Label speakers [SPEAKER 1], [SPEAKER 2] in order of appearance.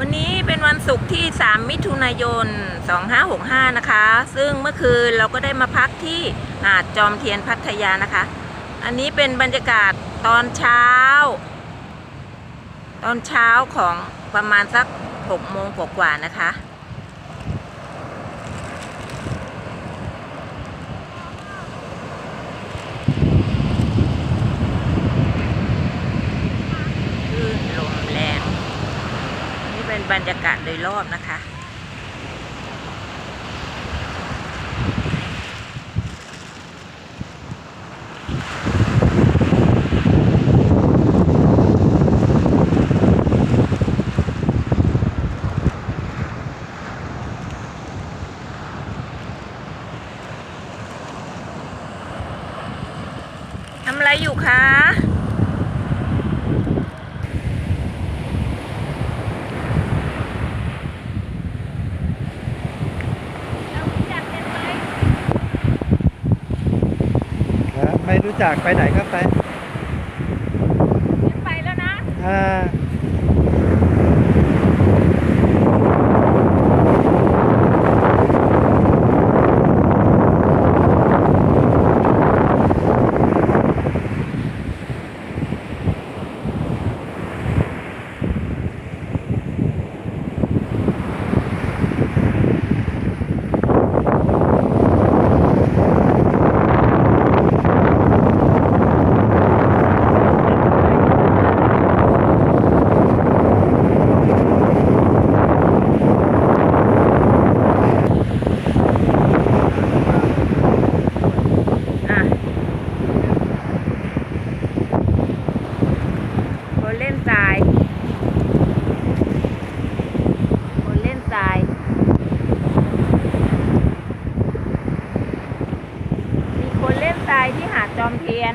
[SPEAKER 1] วันนี้เป็นวันศุกร์ที่ 3 มิถุนายน 2565 นะคะ ซึ่งเมื่อคืนเราก็ได้มาพักที่หาดจอมเทียนพัทยานะคะ อันนี้เป็นบรรยากาศตอนเช้า ตอนเช้าของประมาณสัก 6 โมงกว่าๆนะคะ คลื่นลมแรง นี่ เป็นบรรยากาศโดยรอบนะคะ ทำอะไรอยู่คะ
[SPEAKER 2] ไม่รู้จักไปไหนก็ไป
[SPEAKER 1] ไปแล้วนะ
[SPEAKER 2] อ่า
[SPEAKER 1] อะคนเล่นทราย คนเล่นทราย มีคนเล่น ทรายที่หาดจอมเทียน